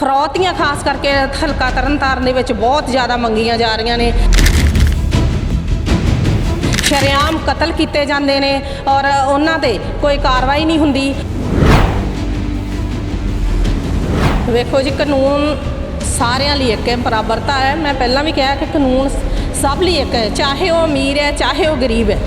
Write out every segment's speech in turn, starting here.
ਫਰੋਤੀਆਂ ਖਾਸ ਕਰਕੇ ਹਲਕਾ ਤਰਨਤਾਰਨ ਦੇ ਵਿੱਚ ਬਹੁਤ ਜ਼ਿਆਦਾ ਮੰਗੀਆਂ ਜਾ ਰਹੀਆਂ ਨੇ। ਸ਼ਰੇਆਮ ਕਤਲ ਕੀਤੇ ਜਾਂਦੇ ਨੇ ਔਰ ਉਹਨਾਂ ਤੇ ਕੋਈ ਕਾਰਵਾਈ ਨਹੀਂ ਹੁੰਦੀ। ਵੇਖੋ ਜੀ, ਕਾਨੂੰਨ ਸਾਰਿਆਂ ਲਈ ਇੱਕ ਹੈ, ਬਰਾਬਰਤਾ ਹੈ। ਮੈਂ ਪਹਿਲਾਂ ਵੀ ਕਿਹਾ ਕਿ ਕਾਨੂੰਨ ਸਭ ਲਈ ਇੱਕ ਹੈ, ਚਾਹੇ ਉਹ ਅਮੀਰ ਹੈ, ਚਾਹੇ ਉਹ ਗਰੀਬ ਹੈ।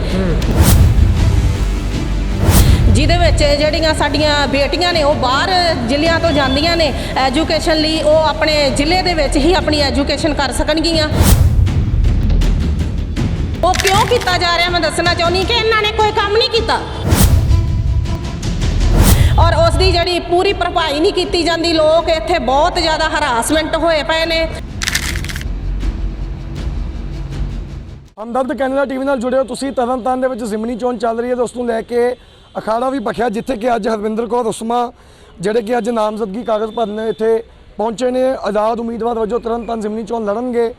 ਜਿਹਦੇ ਵਿੱਚ ਜਿਹੜੀਆਂ ਸਾਡੀਆਂ ਬੇਟੀਆਂ ਨੇ, ਉਹ ਬਾਹਰ ਜ਼ਿਲ੍ਹਿਆਂ ਤੋਂ ਜਾਂਦੀਆਂ ਨੇ, ਐਜੂਕੇਸ਼ਨ ਲਈ ਉਹ ਆਪਣੇ ਜ਼ਿਲ੍ਹੇ ਦੇ ਵਿੱਚ ਹੀ ਆਪਣੀ ਐਜੂਕੇਸ਼ਨ ਕਰ ਸਕਣਗੀਆਂ। ਉਹ ਕਿਉਂ ਕੀਤਾ ਜਾ ਰਿਹਾ, ਮੈਂ ਦੱਸਣਾ ਚਾਹੁੰਦੀ ਕਿ ਇਹਨਾਂ ਨੇ ਕੋਈ ਕੰਮ ਨਹੀਂ ਕੀਤਾ। ਔਰ ਉਸ ਦੀ ਜਿਹੜੀ ਪੂਰੀ ਭਰਪਾਈ ਨਹੀਂ ਕੀਤੀ ਜਾਂਦੀ, ਲੋਕ ਇੱਥੇ ਬਹੁਤ ਜ਼ਿਆਦਾ ਹਰਾਸਮੈਂਟ ਹੋਏ ਪਏ ਨੇ। ਹਮਦਰਦ ਕੈਨੇਡਾ ਟੀਵੀ ਨਾਲ ਜੁੜੇ ਹੋ ਤੁਸੀਂ ਤਰਨਤਾਰਨ ਦੇ ਵਿੱਚ ਜ਼ਿਮਨੀ ਚੋਣ ਚੱਲ ਰਹੀ ਹੈ, ਦੋਸਤੋ, ਲੈ ਕੇ ਅਖਾੜਾ ਵੀ ਬਖਿਆ, ਜਿੱਥੇ ਕਿ ਅੱਜ ਹਰਵਿੰਦਰ ਕੌਰ ਉਸਮਾ ਜਿਹੜੇ ਕਿ ਅੱਜ ਨਾਮਜ਼ਦਗੀ ਕਾਗਜ਼ ਭਰਨ ਇੱਥੇ ਪਹੁੰਚੇ ਨੇ। ਆਜ਼ਾਦ ਉਮੀਦਵਾਰ ਵਜੋਂ ਤਰਨਤਾਰਨ ਜ਼ਿਮਨੀ ਚੋਣ ਲੜਨਗੇ।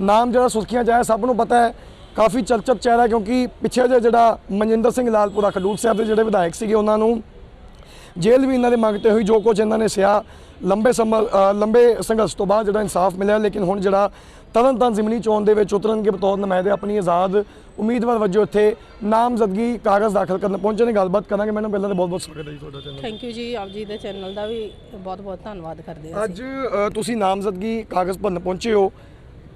ਨਾਮ ਜਿਹੜਾ ਸੁਰਖੀਆਂ ਜਾਇਆ ਸਭ ਨੂੰ ਪਤਾ ਹੈ, ਕਾਫੀ ਚਰਚਿਤ ਚਿਹਰਾ, ਕਿਉਂਕਿ ਪਿੱਛੇ ਜਿਹੇ ਜਿਹੜਾ ਮਨਜਿੰਦਰ ਸਿੰਘ ਲਾਲਪੁਰਾ, ਖਡੂਰ ਸਾਹਿਬ ਦੇ ਜਿਹੜੇ ਵਿਧਾਇਕ ਸੀਗੇ, ਉਹਨਾਂ ਨੂੰ ਜੇਲ੍ਹ ਵੀ ਇਹਨਾਂ ਦੇ ਮੰਗਤੇ ਹੋਈ ਜੋ ਕੁਝ ਇਹਨਾਂ ਨੇ ਸਿਆ। ਲੰਬੇ ਸਮਾਂ ਲੰਬੇ ਸੰਘਰਸ਼ ਤੋਂ ਬਾਅਦ ਜਿਹੜਾ ਇਨਸਾਫ ਮਿਲਿਆ, ਲੇਕਿਨ ਹੁਣ ਜਿਹੜਾ ਤਰਨਤਾਰਨ ਜ਼ਿਮਨੀ ਚੋਣ ਦੇ ਵਿੱਚ ਉਤਰਨਗੇ ਬਤੌਰ ਨੁਮਾਇੰਦੇ ਆਪਣੀ ਆਜ਼ਾਦ ਉਮੀਦਵਾਰ ਵਜੋਂ ਇੱਥੇ ਨਾਮਜ਼ਦਗੀ ਕਾਗਜ਼ ਦਾਖਲ ਕਰਨ ਪਹੁੰਚੇ ਨੇ। ਗੱਲਬਾਤ ਕਰਾਂਗੇ ਮੈਨੂੰ ਪਹਿਲਾਂ ਤਾਂ ਬਹੁਤ ਬਹੁਤ ਸਵਾਗਤ ਹੈ ਜੀ ਤੁਹਾਡਾ ਚੈਨਲ ਥੈਂਕ ਯੂ ਜੀ ਆਪ ਜੀ ਦੇ ਚੈਨਲ ਦਾ ਵੀ ਬਹੁਤ ਬਹੁਤ ਧੰਨਵਾਦ ਕਰਦੇ ਹਾਂ ਅੱਜ ਤੁਸੀਂ ਨਾਮਜ਼ਦਗੀ ਕਾਗਜ਼ ਭਰਨ ਪਹੁੰਚੇ ਹੋ।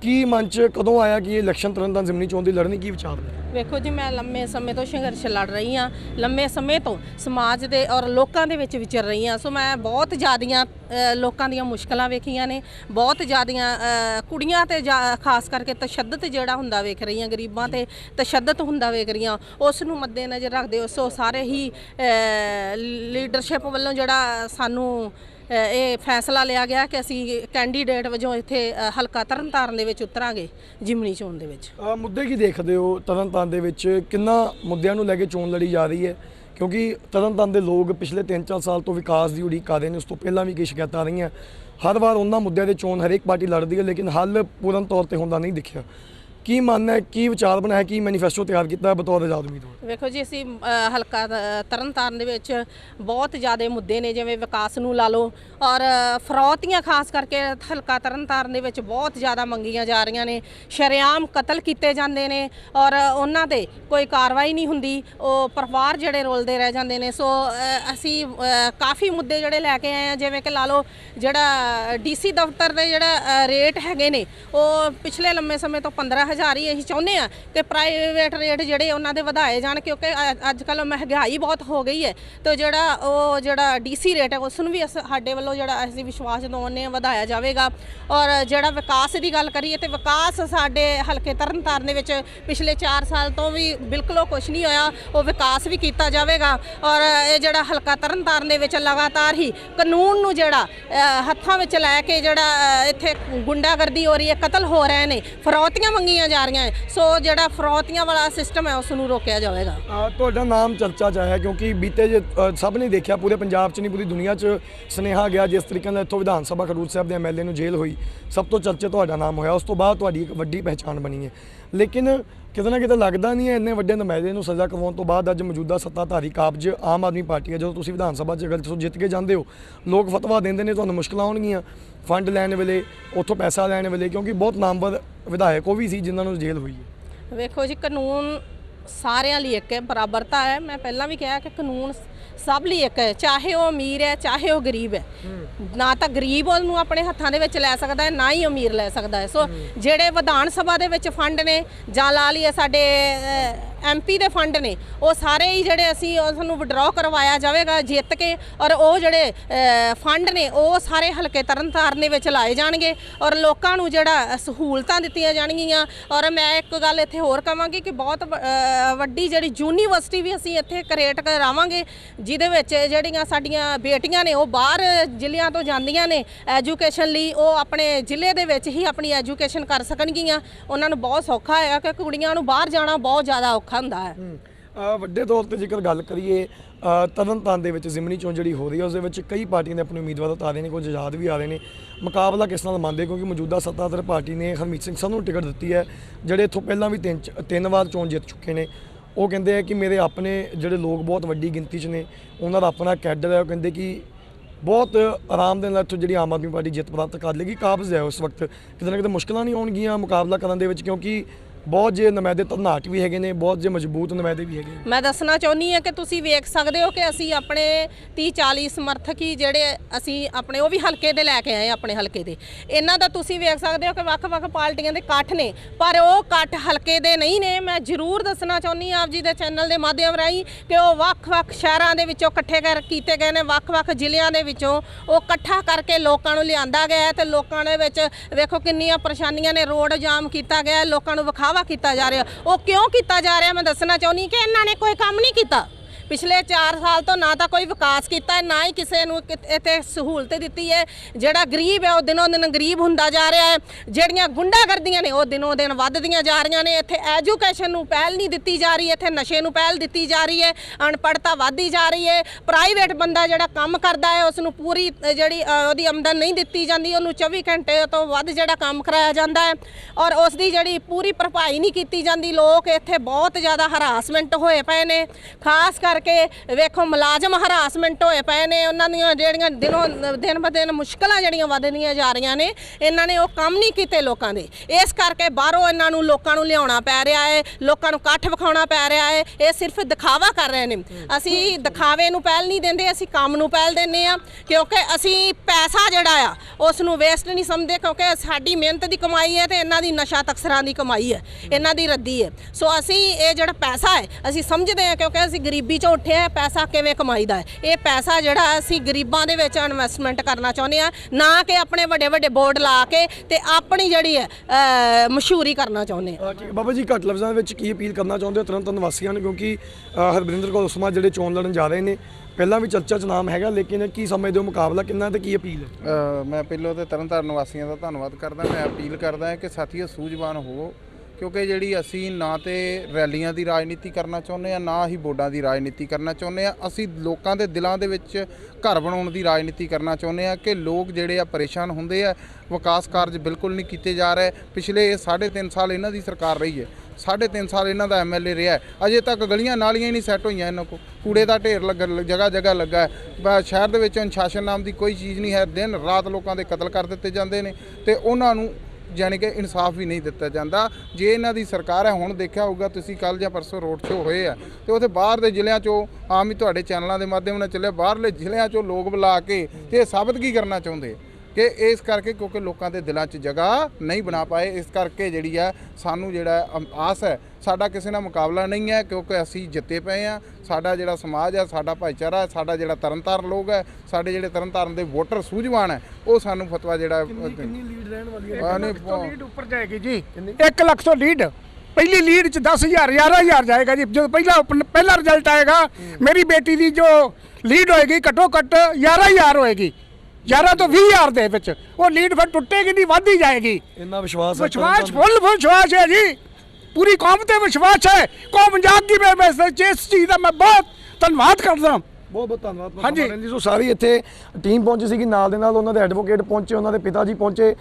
ਕੀ ਮਨ 'ਚ ਕਦੋਂ ਆਇਆ ਕਿ ਇਹ ਇਲੈਕਸ਼ਨ ਤਰਨਤਾਰਨ ਜ਼ਿਮਨੀ ਚੋਣ ਦੀ ਲੜਨੀ ਕੀ ਵਿਚਾਰ ਨੇ? ਵੇਖੋ ਜੀ, ਮੈਂ ਲੰਮੇ ਸਮੇਂ ਤੋਂ ਸੰਘਰਸ਼ ਲੜ ਰਹੀ ਹਾਂ। ਲੰਮੇ ਸਮੇਂ ਤੋਂ ਸਮਾਜ ਦੇ ਔਰ ਲੋਕਾਂ ਦੇ ਵਿੱਚ ਵਿਚਰ ਰਹੀ ਹਾਂ। ਸੋ ਮੈਂ ਬਹੁਤ ਜ਼ਿਆਦੀਆਂ ਲੋਕਾਂ ਦੀਆਂ ਮੁਸ਼ਕਲਾਂ ਵੇਖੀਆਂ ਨੇ। ਬਹੁਤ ਜ਼ਿਆਦੀਆਂ ਕੁੜੀਆਂ ਤੇ ਜਾ- ਖਾਸ ਕਰਕੇ ਤਸ਼ੱਦਦ ਜਿਹੜਾ ਹੁੰਦਾ ਵੇਖ ਰਹੀ ਹਾਂ ਗਰੀਬਾਂ ਤੇ ਤਸ਼ੱਦਦ ਹੁੰਦਾ ਵੇਖ ਰਹੀ ਹਾਂ ਉਸ ਨੂੰ ਮੱਦੇਨਜ਼ਰ ਰੱਖਦੇ ਹੋ। ਸੋ ਸਾਰੇ ਹੀ ਲੀਡਰਸ਼ਿਪ ਵੱਲੋਂ ਜਿਹੜਾ ਸਾਨੂੰ ਇਹ ਫੈਸਲਾ ਲਿਆ ਗਿਆ ਕਿ ਅਸੀਂ ਕੈਂਡੀਡੇਟ ਵਜੋਂ ਇੱਥੇ ਹਲਕਾ ਤਰਨਤਾਰਨ ਦੇ ਵਿੱਚ ਉਤਰਾਂਗੇ ਜਿਮਨੀ ਚੋਣ ਦੇ ਵਿੱਚ। ਅ, ਮੁੱਦੇ ਕੀ ਦੇਖਦੇ ਹੋ ਤਰਨਤਾਰਨ ਦੇ ਵਿੱਚ? ਕਿੰਨਾ ਮੁੱਦਿਆਂ ਨੂੰ ਲੈ ਕੇ ਚੋਣ ਲੜੀ ਜਾ ਰਹੀ ਹੈ? ਕਿਉਂਕਿ ਤਰਨਤਾਰਨ ਦੇ ਲੋਕ ਪਿਛਲੇ 3-4 ਸਾਲ ਤੋਂ ਵਿਕਾਸ ਦੀ ਉਡੀਕ ਕਰ ਰਹੇ ਨੇ ਉਸ ਤੋਂ ਪਹਿਲਾਂ ਵੀ ਕਈ ਸ਼ਿਕਾਇਤਾਂ ਆ ਰਹੀਆਂ। ਹਰ ਵਾਰ ਉਹਨਾਂ ਮੁੱਦਿਆਂ ਦੇ ਚੋਣ ਹਰੇਕ ਪਾਰਟੀ ਲੜਦੀ ਹੈ ਲੇਕਿਨ ਹੱਲ ਪੂਰਨ ਤੌਰ ਤੇ ਹੁੰਦਾ ਨਹੀਂ ਦਿਖਿਆ। ਕੀ ਮੰਨ ਹੈ ਕੀ ਵਿਚਾਰ ਬਣਾਇਆ ਕੀ ਮੈਨੀਫੈਸਟੋ ਤਿਆਰ ਕੀਤਾ ਬਤੌਰ ਆਜ਼ਾਦ ਉਮੀਦਵਾਰ ਵੇਖੋ ਜੀ ਅਸੀਂ ਅ, ਹਲਕਾ ਤ- ਤਰਨਤਾਰਨ ਦੇ ਵਿੱਚ ਬਹੁਤ ਜ਼ਿਆਦਾ ਮੁੱਦੇ ਨੇ ਜਿਵੇਂ ਵਿਕਾਸ ਨੂੰ ਲਾ ਲਓ ਔਰ ਫਰੌਤੀਆਂ ਖਾਸ ਕਰਕੇ ਹਲਕਾ ਤਰਨਤਾਰਨ ਦੇ ਵਿੱਚ ਬਹੁਤ ਜ਼ਿਆਦਾ ਮੰਗੀਆਂ ਜਾ ਰਹੀਆਂ ਨੇ। ਸ਼ਰੇਆਮ ਕਤਲ ਕੀਤੇ ਜਾਂਦੇ ਨੇ ਔਰ ਉਹਨਾਂ ਤੇ ਕੋਈ ਕਾਰਵਾਈ ਨਹੀਂ ਹੁੰਦੀ। ਉਹ ਪਰਿਵਾਰ ਜਿਹੜੇ ਰੋਲਦੇ ਰਹਿ ਜਾਂਦੇ ਨੇ। ਸੋ ਅ, ਅਸੀਂ ਅ, ਕਾਫੀ ਮੁੱਦੇ ਜਿਹੜੇ ਲੈ ਕੇ ਆਏ ਆ ਜਿਵੇਂ ਕਿ ਲਾ ਲਓ ਜਿਹੜਾ ਡੀਸੀ ਦਫ਼ਤਰ ਦੇ ਜਿਹੜਾ ਅ, ਰੇਟ ਹੈਗੇ ਨੇ ਉਹ ਪਿਛਲੇ ਲੰਮੇ ਸਮੇਂ ਤੋਂ 15000 ਹੀ ਅਸੀਂ ਚਾਹੁੰਦੇ ਆ ਕਿ ਪ੍ਰਾਈਵੇਟ ਰੇਟ ਜਿਹੜੇ ਉਹਨਾਂ ਦੇ ਵਧਾਏ ਜਾਣ ਕਿਉਂਕਿ ਅੱਜ ਕੱਲ ਮਹਿੰਗਾਈ ਬਹੁਤ ਹੋ ਗਈ ਹੈ। ਤੇ ਜਿਹੜਾ ਉਹ ਜਿਹੜਾ ਡੀਸੀ ਰੇਟ ਹੈ ਉਸ ਨੂੰ ਵੀ ਸਾਡੇ ਵੱਲੋਂ ਜਿਹੜਾ ਅਸੀਂ ਵਿਸ਼ਵਾਸ ਦਿਵਾਉਂਦੇ ਹਾਂ ਵਧਾਇਆ ਜਾਵੇਗਾ। ਔਰ ਜਿਹੜਾ ਵਿਕਾਸ ਦੀ ਗੱਲ ਕਰੀਏ ਤੇ ਵਿਕਾਸ ਸਾਡੇ ਹਲਕੇ ਤਰਨਤਾਰਨ ਦੇ ਵਿੱਚ ਪਿਛਲੇ 4 ਸਾਲ ਤੋਂ ਵੀ ਬਿਲਕੁਲ ਕੁਝ ਨਹੀਂ ਹੋਇਆ, ਉਹ ਵਿਕਾਸ ਵੀ ਕੀਤਾ ਜਾਵੇਗਾ। ਔਰ ਇਹ ਜਿਹੜਾ ਹਲਕਾ ਤਰਨਤਾਰਨ ਦੇ ਵਿੱਚ ਲਗਾਤਾਰ ਹੀ ਕਾਨੂੰਨ ਨੂੰ ਜਿਹੜਾ ਹੱਥਾਂ ਵਿੱਚ ਲੈ ਕੇ ਜਿਹੜਾ ਇੱਥੇ ਗੁੰਡਾਗਰਦੀ ਹੋ ਰਹੀ ਹੈ, ਕਤਲ ਹੋ ਰਹੇ ਨੇ, ਫਰੌਤੀਆਂ ਮੰਗੀਆਂ ਜਾ ਰਹੀਆਂ ਹੈ। ਸੋ ਜਿਹੜਾ ਫਰੌਤੀਆਂ ਵਾਲਾ ਸਿਸਟਮ ਹੈ ਉਸ ਨੂੰ ਰੋਕਿਆ ਜਾਵੇਗਾ। ਅ, ਤੁਹਾਡਾ ਨਾਮ ਚਰਚਾ 'ਚ ਆਇਆ ਕਿਉਂਕਿ ਬੀਤੇ ਜੇ ਅ, ਸਭ ਨੇ ਦੇਖਿਆ ਪੂਰੇ ਪੰਜਾਬ 'ਚ ਨਹੀਂ ਪੂਰੀ ਦੁਨੀਆ 'ਚ ਸੁਨੇਹਾ ਗਿਆ ਜਿਸ ਤਰੀਕੇ ਨਾਲ ਇੱਥੋਂ ਵਿਧਾਨ ਸਭਾ ਖਡੂਰ ਸਾਹਿਬ ਦੇ ਐਮਐਲਏ ਨੂੰ ਜੇਲ੍ਹ ਹੋਈ। ਸਭ ਤੋਂ ਚਰਚੇ ਤੁਹਾਡਾ ਨਾਮ ਹੋਇਆ ਉਸ ਤੋਂ ਬਾਅਦ ਤੁਹਾਡੀ ਇੱਕ ਵੱਡੀ ਪਹਿਚਾਣ ਬਣੀ ਹੈ। ਲੇਕਿਨ ਕਿਤੇ ਨਾ ਕਿਤੇ ਲੱਗਦਾ ਨਹੀਂ ਹੈ, ਇੰਨੇ ਵੱਡੇ ਨੁਮਾਇੰਦੇ ਨੂੰ ਸਜ਼ਾ ਕਰਵਾਉਣ ਤੋਂ ਬਾਅਦ ਅੱਜ ਮੌਜੂਦਾ ਸੱਤਾਧਾਰੀ ਕਾਬਜ ਆਮ ਆਦਮੀ ਪਾਰਟੀ ਹੈ। ਜਦੋਂ ਤੁਸੀਂ ਵਿਧਾਨ ਸਭਾ 'ਚ ਅਗਰ ਤੁਸੀਂ ਜਿੱਤ ਕੇ ਜਾਂਦੇ ਹੋ, ਲੋਕ ਫਤਵਾ ਦਿੰਦੇ ਨੇ, ਤੁਹਾਨੂੰ ਮੁਸ਼ਕਲਾਂ ਆਉਣਗੀਆਂ। ਫੰਡ ਲੈਣ ਵੇਲੇ, ਉੱਥੋਂ ਪੈਸਾ ਲੈਣ ਵੇਲੇ, ਕਿਉਂਕਿ ਬਹੁਤ ਨਾਮਵਰ ਵਿਧਾਇਕ ਉਹ ਵੀ ਸੀ ਜਿਨ੍ਹਾਂ ਨੂੰ ਜੇਲ੍ਹ ਹੋਈ ਹੈ। ਵੇਖੋ ਜੀ, ਕਾਨੂੰਨ ਸਾਰਿਆਂ ਲਈ ਇੱਕ ਹੈ ਬਰਾਬਰਤਾ ਹੈ। ਮੈਂ ਪਹਿਲਾਂ ਵੀ ਕਿਹਾ ਕਿ ਕਾਨੂੰਨ ਸਭ ਲਈ ਇੱਕ ਹੈ। ਚਾਹੇ ਉਹ ਅਮੀਰ ਹੈ ਚਾਹੇ ਉਹ ਗਰੀਬ ਹੈ। ਨਾ ਤਾਂ ਗਰੀਬ ਉਹਨੂੰ ਆਪਣੇ ਹੱਥਾਂ ਦੇ ਵਿੱਚ ਲੈ ਸਕਦਾ ਹੈ ਨਾ ਹੀ ਅਮੀਰ ਲੈ ਸਕਦਾ ਹੈ। ਸੋ ਜਿਹੜੇ ਵਿਧਾਨ ਸਭਾ ਦੇ ਵਿੱਚ ਫੰਡ ਨੇ ਜਾਂ ਲਾ ਲਈਏ ਸਾਡੇ ਐਮਪੀ ਦੇ ਫੰਡ ਨੇ, ਉਹ ਸਾਰੇ ਹੀ ਜਿਹੜੇ ਅਸੀਂ ਉਸ ਨੂੰ ਵਿਡਰਾਅ ਕਰਵਾਇਆ ਜਾਵੇਗਾ, ਜਿੱਤ ਕੇ, ਔਰ ਉਹ ਜਿਹੜੇ ਫੰਡ ਨੇ, ਉਹ ਸਾਰੇ ਹਲਕੇ ਤਰਨਤਾਰਨ ਦੇ ਵਿੱਚ ਲਾਏ ਜਾਣਗੇ, ਔਰ ਲੋਕਾਂ ਨੂੰ ਜਿਹੜਾ ਸਹੂਲਤਾਂ ਦਿੱਤੀਆਂ ਜਾਣਗੀਆਂ, ਔਰ ਮੈਂ ਇੱਕ ਗੱਲ ਇੱਥੇ ਹੋਰ ਕਹਾਂਗੀ ਕਿ ਬਹੁਤ ਵ- ਵੱਡੀ ਜਿਹੜੀ ਯੂਨੀਵਰਸਿਟੀ ਵੀ ਅਸੀਂ ਇੱਥੇ ਕ੍ਰੀਏਟ ਕਰਾਵਾਂਗੇ, ਜਿਹਦੇ ਵਿੱਚ ਜਿਹੜੀਆਂ ਸਾਡੀਆਂ ਬੇਟੀਆਂ ਨੇ, ਉਹ ਬਾਹਰ ਜ਼ਿਲ੍ਹਿਆਂ ਤੋਂ ਜਾਂਦੀਆਂ ਨੇ ਐਜੂਕੇਸ਼ਨ ਲਈ, ਉਹ ਆਪਣੇ ਜ਼ਿਲ੍ਹੇ ਦੇ ਵਿੱਚ ਹੀ ਆਪਣੀ ਐਜੂਕੇਸ਼ਨ ਕਰ ਸਕਣਗੀਆਂ। ਉਹਨਾਂ ਨੂੰ ਬਹੁਤ ਸੌਖਾ ਹੈ ਕਿ ਕੁੜੀਆਂ ਨੂੰ ਬਾਹਰ ਜਾਣਾ ਬਹੁਤ ਜ਼ਿਆਦਾ ਔਖਾ ਹੁੰਦਾ ਹੈ। ਅ, ਵੱਡੇ ਤੌਰ ਤੇ ਜੇਕਰ ਗੱਲ ਕਰੀਏ ਅ, ਤਰਨਤਾਰਨ ਦੇ ਵਿੱਚ ਜ਼ਿਮਨੀ ਚੋਣ ਜਿਹੜੀ ਹੋ ਰਹੀ ਹੈ ਉਸ ਦੇ ਵਿੱਚ ਕਈ ਪਾਰਟੀਆਂ ਨੇ ਆਪਣੇ ਉਮੀਦਵਾਰ ਉਤਾਰੇ ਨੇ ਕੁਝ ਆਜ਼ਾਦ ਵੀ ਆ ਰਹੇ ਨੇ। ਮੁਕਾਬਲਾ ਕਿਸ ਨਾਲ ਮੰਨਦੇ? ਕਿਉਂਕਿ ਮੌਜੂਦਾ ਸੱਤਾਧਾਰ ਪਾਰਟੀ ਨੇ ਹਰਮੀਤ ਸਿੰਘ ਸੰਧੂ ਨੂੰ ਟਿਕਟ ਦਿੱਤੀ ਹੈ ਜਿਹੜੇ ਇੱਥੋਂ ਪਹਿਲਾਂ ਵੀ ਤਿੰਨ ਚ- ਤਿੰਨ ਵਾਰ ਚੋਣ ਜਿੱਤ ਚੁੱਕੇ ਨੇ। ਉਹ ਕਹਿੰਦੇ ਆ ਕਿ ਮੇਰੇ ਆਪਣੇ ਜਿਹੜੇ ਲੋਕ ਬਹੁਤ ਵੱਡੀ ਗਿਣਤੀ 'ਚ ਨੇ ਉਹਨਾਂ ਦਾ ਆਪਣਾ ਕੈਡਰ ਹੈ। ਉਹ ਕਹਿੰਦੇ ਕਿ ਬਹੁਤ ਆਰਾਮ ਦੇ ਨਾਲ ਇੱਥੋਂ ਜਿਹੜੀ ਆਮ ਆਦਮੀ ਪਾਰਟੀ ਜਿੱਤ ਪ੍ਰਾਪਤ ਕਰ ਲੇਗੀ ਕਾਬਜ਼ ਹੈ ਉਸ ਵਕਤ। ਕਿਤੇ ਨਾ ਕਿਤੇ ਮੁਸ਼ਕਲਾਂ ਨਹੀਂ ਆਉਣਗੀਆਂ ਮੁਕਾਬਲਾ ਕਰਨ ਦੇ ਵਿੱਚ ਕਿਉਂਕਿ ਬਹੁਤ ਜੇ ਨੁਮਾਇੰਦੇ ਧਨਾਟ ਵੀ ਹੈਗੇ ਨੇ, ਬਹੁਤ ਜੇ ਮਜ਼ਬੂਤ ਨੁਮਾਇੰਦੇ ਵੀ ਹੈਗੇ ਮੈਂ ਦੱਸਣਾ ਚਾਹੁੰਦੀ ਹਾਂ ਕਿ ਤੁਸੀਂ ਵੇਖ ਸਕਦੇ ਹੋ ਕਿ ਅਸੀਂ ਆਪਣੇ 30 40 ਸਮਰਥਕ ਹੀ ਜਿਹੜੇ ਅਸੀਂ ਆਪਣੇ, ਉਹ ਵੀ ਹਲਕੇ ਦੇ ਲੈ ਕੇ ਆਏ ਆਪਣੇ ਹਲਕੇ ਦੇ। ਇਹਨਾਂ ਦਾ ਤੁਸੀਂ ਵੇਖ ਸਕਦੇ ਹੋ ਕਿ ਵੱਖ-ਵੱਖ ਪਾਰਟੀਆਂ ਦੇ ਇਕੱਠ ਨੇ, ਪਰ ਉਹ ਇਕੱਠ ਹਲਕੇ ਦੇ ਨਹੀਂ ਨੇ। ਮੈਂ ਜ਼ਰੂਰ ਦੱਸਣਾ ਚਾਹੁੰਦੀ ਹਾਂ ਆਪ ਜੀ ਦੇ ਚੈਨਲ ਦੇ ਮਾਧਿਅਮ ਰਾਹੀਂ ਕਿ ਉਹ ਵੱਖ-ਵੱਖ ਸ਼ਹਿਰਾਂ ਦੇ ਵਿੱਚੋਂ ਇਕੱਠੇ ਕਰ, ਕੀਤੇ ਗਏ ਨੇ, ਵੱਖ-ਵੱਖ ਜ਼ਿਲ੍ਹਿਆਂ ਦੇ ਵਿੱਚੋਂ ਉਹ ਇਕੱਠਾ ਕਰਕੇ ਲੋਕਾਂ ਨੂੰ ਲਿਆਂਦਾ ਗਿਆ ਹੈ ਤੇ ਲੋਕਾਂ ਦੇ ਵਿੱਚ ਵੇਖੋ ਕਿੰਨੀਆਂ ਪਰੇਸ਼ਾਨੀਆਂ ਨੇ, ਰੋਡ ਜਾਮ ਕੀਤਾ ਗਿਆ ਲੋਕਾਂ ਨੂੰ ਵਿਖਾਵਾ ਕੀਤਾ ਜਾ ਰਿਹਾ। ਉਹ ਕਿਉਂ ਕੀਤਾ ਜਾ ਰਿਹਾ? ਮੈਂ ਦੱਸਣਾ ਚਾਹੁੰਦੀ ਕਿ ਇਹਨਾਂ ਨੇ ਕੋਈ ਕੰਮ ਨਹੀਂ ਕੀਤਾ। ਪਿਛਲੇ 4 ਸਾਲ ਤੋਂ ਨਾ ਤਾਂ ਕੋਈ ਵਿਕਾਸ ਕੀਤਾ ਹੈ, ਨਾ ਹੀ ਕਿਸੇ ਨੂੰ ਕਿਤ- ਇੱਥੇ ਸਹੂਲਤ ਦਿੱਤੀ ਹੈ। ਜਿਹੜਾ ਗਰੀਬ ਹੈ ਉਹ ਦਿਨੋਂ ਦਿਨ ਗਰੀਬ ਹੁੰਦਾ ਜਾ ਰਿਹਾ ਹੈ। ਜਿਹੜੀਆਂ ਗੁੰਡਾਗਰਦੀਆਂ ਨੇ ਉਹ ਦਿਨੋਂ ਦਿਨ ਵੱਧਦੀਆਂ ਜਾ ਰਹੀਆਂ ਨੇ। ਇੱਥੇ ਐਜੂਕੇਸ਼ਨ ਨੂੰ ਪਹਿਲ ਨਹੀਂ ਦਿੱਤੀ ਜਾ ਰਹੀ ਇੱਥੇ ਨਸ਼ੇ ਨੂੰ ਪਹਿਲ ਦਿੱਤੀ ਜਾ ਰਹੀ ਹੈ। ਅਨਪੜ੍ਹਤਾ ਵੱਧਦੀ ਜਾ ਰਹੀ ਹੈ। ਪ੍ਰਾਈਵੇਟ ਬੰਦਾ ਜਿਹੜਾ ਕੰਮ ਕਰਦਾ ਹੈ ਉਸ ਨੂੰ ਪੂਰੀ ਜਿਹੜੀ ਉਹਦੀ ਆਮਦਨ ਨਹੀਂ ਦਿੱਤੀ ਜਾਂਦੀ ਉਹਨੂੰ 24 ਘੰਟੇ ਤੋਂ ਵੱਧ ਜਿਹੜਾ ਕੰਮ ਕਰਾਇਆ ਜਾਂਦਾ ਹੈ। ਔਰ ਉਸ ਦੀ ਜਿਹੜੀ ਪੂਰੀ ਭਰਪਾਈ ਨਹੀਂ ਕੀਤੀ ਜਾਂਦੀ ਲੋਕ ਇੱਥੇ ਬਹੁਤ ਜ਼ਿਆਦਾ ਹਰਾਸਮੈਂਟ ਹੋਏ ਪਏ ਨੇ। ਖਾਸ ਕਰ ਕਰਕੇ ਵੇਖੋ ਮੁਲਾਜ਼ਮ ਹਰਾਸਮੈਂਟ ਹੋਏ ਪਏ ਨੇ, ਉਹਨਾਂ ਦੀਆਂ ਜਿਹੜੀਆਂ ਦਿਨੋਂ, ਦਿਨ ਬ ਦਿਨ ਮੁਸ਼ਕਲਾਂ ਜਿਹੜੀਆਂ ਵੱਧਦੀਆਂ ਜਾ ਰਹੀਆਂ ਨੇ, ਇਹਨਾਂ ਨੇ ਉਹ ਕੰਮ ਨਹੀਂ ਕੀਤੇ ਲੋਕਾਂ ਦੇ। ਇਸ ਕਰਕੇ ਬਾਹਰੋਂ ਇਹਨਾਂ ਨੂੰ ਲੋਕਾਂ ਨੂੰ ਲਿਆਉਣਾ ਪੈ ਰਿਹਾ ਹੈ ਲੋਕਾਂ ਨੂੰ ਇਕੱਠ ਵਿਖਾਉਣਾ ਪੈ ਰਿਹਾ ਹੈ ਇਹ ਸਿਰਫ ਦਿਖਾਵਾ ਕਰ ਰਹੇ ਨੇ। ਅਸੀਂ ਦਿਖਾਵੇ ਨੂੰ ਪਹਿਲ ਨਹੀਂ ਦਿੰਦੇ, ਅਸੀਂ ਕੰਮ ਨੂੰ ਪਹਿਲ ਦਿੰਦੇ ਆ ਕਿਉਂਕਿ ਅਸੀਂ ਪੈਸਾ ਜਿਹੜਾ ਆ, ਉਸ ਨੂੰ ਵੇਸਟ ਨਹੀਂ ਸਮਝਦੇ, ਕਿਉਂਕਿ ਸਾਡੀ ਮਿਹਨਤ ਦੀ ਕਮਾਈ ਹੈ ਤੇ ਇਹਨਾਂ ਦੀ ਨਸ਼ਾ ਤਕਸਰਾਂ ਦੀ ਕਮਾਈ ਹੈ, ਇਹਨਾਂ ਦੀ ਰੱਦੀ ਹੈ। ਸੋ ਅਸੀਂ ਇਹ ਜਿਹੜਾ ਪੈਸਾ ਹੈ, ਅਸੀਂ ਸਮਝਦੇ ਹਾਂ, ਕਿਉਂਕਿ ਅਸੀਂ ਗਰੀਬੀ ਚੋਂ ਉੱਠੇ ਆ ਪੈਸਾ ਕਿਵੇਂ ਕਮਾਈਦਾ ਹੈ? ਇਹ ਪੈਸਾ ਜਿਹੜਾ ਅਸੀਂ ਗਰੀਬਾਂ ਦੇ ਵਿੱਚ ਇਨਵੈਸਟਮੈਂਟ ਕਰਨਾ ਚਾਹੁੰਦੇ ਆ ਨਾ ਕਿ ਆਪਣੇ ਵੱਡੇ ਵੱਡੇ ਬੋਰਡ ਲਾ ਕੇ ਤੇ ਆਪਣੀ ਜਿਹੜੀ ਹੈ ਮਸ਼ਹੂਰੀ ਕਰਨਾ ਚਾਹੁੰਦੇ ਆ। ਬਾਬਾ ਜੀ ਘੱਟ ਲਫ਼ਜ਼ਾਂ ਵਿੱਚ ਕੀ ਅਪੀਲ ਕਰਨਾ ਚਾਹੁੰਦੇ ਹੋ? ਤਰਨਤਨ ਵਾਸੀਆਂ ਨੂੰ ਕਿਉਂਕਿ ਅਹ, ਹਰਬਿੰਦਰ ਕੌਰ ਉਸਮਾ ਜਿਹੜੇ ਚੋਣ ਲੜਨ ਜਾ ਰਹੇ ਨੇ ਪਹਿਲਾਂ ਵੀ ਚਰਚਾ 'ਚ ਨਾਮ ਹੈਗਾ ਲੇਕਿਨ ਕੀ ਸਮਝਦੇ ਹੋ ਮੁਕਾਬਲਾ ਕਿੰਨਾ ਤੇ ਕੀ ਅਪੀਲ ਹੈ? ਮੈਂ ਪਹਿਲੋਂ ਤੇ ਤਰਨਤਾਰਨ ਵਾਸੀਆਂ ਦਾ ਧੰਨਵਾਦ ਕਰਦਾ ਮੈਂ ਅਪੀਲ ਕਰਦਾ ਕਿ ਸਾਥੀਓ ਸੂਝਵਾਨ ਹੋਵੋ ਕਿਉਂਕਿ ਜਿਹੜੀ ਅਸੀਂ ਨਾ ਤੇ ਰੈਲੀਆਂ ਦੀ ਰਾਜਨੀਤੀ ਕਰਨਾ ਚਾਹੁੰਦੇ ਆ ਨਾ ਹੀ ਬੋਰਡਾਂ ਦੀ ਰਾਜਨੀਤੀ ਕਰਨਾ ਚਾਹੁੰਦੇ ਆ ਅਸੀਂ ਲੋਕਾਂ ਦੇ ਦਿਲਾਂ ਦੇ ਵਿੱਚ ਘਰ ਬਣਾਉਣ ਦੀ ਰਾਜਨੀਤੀ ਕਰਨਾ ਚਾਹੁੰਦੇ ਆ ਕਿ ਲੋਕ ਜਿਹੜੇ ਆ ਪਰੇਸ਼ਾਨ ਹੁੰਦੇ ਆ। ਵਿਕਾਸ ਕਾਰਜ ਬਿਲਕੁਲ ਨਹੀਂ ਕੀਤੇ ਜਾ ਰਹੇ। ਪਿਛਲੇ 3.5 ਸਾਲ ਇਹਨਾਂ ਦੀ ਸਰਕਾਰ ਰਹੀ ਹੈ। ਸਾਢੇ ਤਿੰਨ ਸਾਲ ਇਹਨਾਂ ਦਾ ਐਮਐਲਏ ਰਿਹਾ ਅਜੇ ਤੱਕ ਗਲੀਆਂ ਨਾਲੀਆਂ ਹੀ ਨਹੀਂ ਸੈੱਟ ਹੋਈਆਂ ਇਹਨਾਂ ਕੋ ਕੂੜੇ ਦਾ ਢੇਰ ਲੱਗ, ਜਗ੍ਹਾ ਜਗ੍ਹਾ ਲੱਗਾ ਹੈ। ਸ਼ਹਿਰ ਦੇ ਵਿੱਚ ਅਨੁਸ਼ਾਸਨ ਨਾਮ ਦੀ ਕੋਈ ਚੀਜ਼ ਨਹੀਂ ਹੈ। ਦਿਨ ਰਾਤ ਲੋਕਾਂ ਦੇ ਕਤਲ ਕਰ ਦਿੱਤੇ ਜਾਂਦੇ ਨੇ ਤੇ ਉਹਨਾਂ ਨੂੰ ਯਾਨੀ ਕਿ ਇਨਸਾਫ ਵੀ ਨਹੀਂ ਦਿੱਤਾ ਜਾਂਦਾ। ਜੇ ਇਹਨਾਂ ਦੀ ਸਰਕਾਰ ਹੈ, ਹੁਣ ਦੇਖਿਆ ਹੋਊਗਾ, ਤੁਸੀਂ ਕੱਲ ਜਾਂ ਪਰਸੋਂ ਰੋਡ ਸ਼ੋਅ ਹੋਏ ਆ, ਤੇ ਉੱਥੇ ਬਾਹਰ ਦੇ ਜ਼ਿਲ੍ਹਿਆਂ ਚੋਂ ਆਮ ਹੀ ਤੁਹਾਡੇ ਚੈਨਲਾਂ ਦੇ ਮਾਧਿਅਮ ਨਾਲ ਚੱਲਿਆ, ਬਾਹਰਲੇ ਜ਼ਿਲ੍ਹਿਆਂ ਚੋਂ ਲੋਕ ਬੁਲਾ ਕੇ, ਤੇ ਸਾਬਤ ਕੀ ਕਰਨਾ ਚਾਹੁੰਦੇ? ਕਿ ਇਸ ਕਰਕੇ ਕਿਉਂਕਿ ਲੋਕਾਂ ਦੇ ਦਿਲਾਂ 'ਚ ਜਗ੍ਹਾ ਨਹੀਂ ਬਣਾ ਪਾਏ ਇਸ ਕਰਕੇ ਜਿਹੜੀ ਆ ਸਾਨੂੰ ਜਿਹੜਾ ਆਸ ਹੈ ਸਾਡਾ ਕਿਸੇ ਨਾਲ ਮੁਕਾਬਲਾ ਨਹੀਂ ਹੈ ਕਿਉਂਕਿ ਅਸੀਂ ਜਿੱਤੇ ਪਏ ਆ ਸਾਡਾ ਜਿਹੜਾ ਸਮਾਜ ਹੈ ਸਾਡਾ ਭਾਈਚਾਰਾ ਹੈ ਸਾਡਾ ਜਿਹੜਾ ਤਰਨਤਾਰਨ ਲੋਕ ਹੈ ਸਾਡੇ ਜਿਹੜੇ ਤਰਨਤਾਰਨ ਦੇ ਵੋਟਰ ਸੂਝਵਾਨ ਹੈ ਉਹ ਸਾਨੂੰ ਫਤਵਾ ਜਿਹੜਾ ਕਿੰਨੀ ਲੀਡ ਰਹਿਣ ਵਾਲੀ ਹੈ? ਲੀਡ ਉੱਪਰ ਜਾਏਗੀ ਜੀ। 1 ਲੱਖ ਤੋਂ ਲੀਡ। ਪਹਿਲੀ ਲੀਡ ਚ 10000 11000 ਜਾਏਗਾ ਜੀ। ਜਦੋਂ ਪਹਿਲਾ ਪਹਿਲਾ ਰਿਜ਼ਲਟ ਆਏਗਾ ਮੇਰੀ ਬੇਟੀ ਦੀ ਜੋ ਲੀਡ ਹੋਏਗੀ ਘੱਟੋ ਘੱਟ 11000 ਹੋਏਗੀ। 11 ਤੋਂ 20000 ਦੇ ਵਿੱਚ। ਉਹ ਲੀਡ ਫਿਰ ਟੁੱਟੇਗੀ ਨਹੀਂ ਵੱਧਦੀ ਜਾਏਗੀ। ਇੰਨਾ ਵਿਸ਼ਵਾਸ ਹੈ ਵਿਸ਼ਵਾਸ ਫੁੱਲ ਫੁੱਲ ਵਿਸ਼ਵਾਸ ਹੈ ਜੀ। ਪੂਰੀ ਕੌਮ ਤੇ ਵਿਸ਼ਵਾਸ ਹੈ। ਕੌਮ ਜਾਗਦੀ ਮੈਂ ਮੈਂ ਇਸ ਚੀਜ਼ ਦਾ ਮੈਂ ਬਹੁਤ ਧੰਨਵਾਦ ਕਰਦਾ। ਬਹੁਤ ਬਹੁਤ ਧੰਨਵਾਦ ਹਾਂਜੀ। ਹਾਂਜੀ ਜੀ ਸੋ ਸਾਰੀ ਇੱਥੇ ਟੀਮ ਪਹੁੰਚੀ ਸੀਗੀ ਨਾਲ ਦੇ ਨਾਲ ਉਹਨਾਂ ਦੇ ਐਡਵੋਕੇਟ ਪਹੁੰਚੇ ਉਹਨਾਂ ਦੇ ਪਿਤਾ ਜੀ ਪਹੁੰਚੇ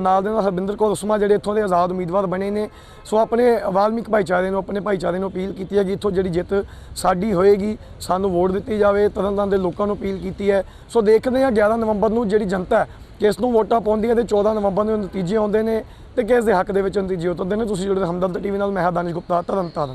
ਨਾਲ ਦੇ ਨਾਲ ਹਰਬਿੰਦਰ ਕੌਰ ਉਸਮਾ ਜਿਹੜੇ ਇੱਥੋਂ ਦੇ ਆਜ਼ਾਦ ਉਮੀਦਵਾਰ ਬਣੇ ਨੇ। ਸੋ ਆਪਣੇ ਵਾਲਮੀਕ ਭਾਈਚਾਰੇ ਨੂੰ ਆਪਣੇ ਭਾਈਚਾਰੇ ਨੂੰ ਅਪੀਲ ਕੀਤੀ ਹੈ ਕਿ ਇੱਥੋਂ ਜਿਹੜੀ ਜਿੱਤ ਸਾਡੀ ਹੋਏਗੀ ਸਾਨੂੰ ਵੋਟ ਦਿੱਤੀ ਜਾਵੇ ਤਰਨਤਾਰਨ ਦੇ ਲੋਕਾਂ ਨੂੰ ਅਪੀਲ ਕੀਤੀ ਹੈ। ਸੋ ਦੇਖਦੇ ਹਾਂ 11 ਨਵੰਬਰ ਨੂੰ ਜਿਹੜੀ ਜਨਤਾ ਹੈ ਕਿਸ ਨੂੰ ਵੋਟਾਂ ਪਾਉਂਦੀ ਹੈ ਤੇ 14 ਨਵੰਬਰ ਨੂੰ ਨਤੀਜੇ ਆਉਂਦੇ ਨੇ ਤੇ ਕਿਸ ਦੇ ਹੱਕ ਦੇ ਵਿੱਚ ਨਤੀਜੇ ਉਤਰਦੇ ਨੇ। ਤੁਸੀਂ ਜੁੜੇ ਹਮਦਰਦ ਟੀਵੀ ਨਾਲ ਮੈਂ ਹਾਂ ਦਾਨਿਸ਼ ਗੁਪਤਾ ਤਰਨਤਾਰਨ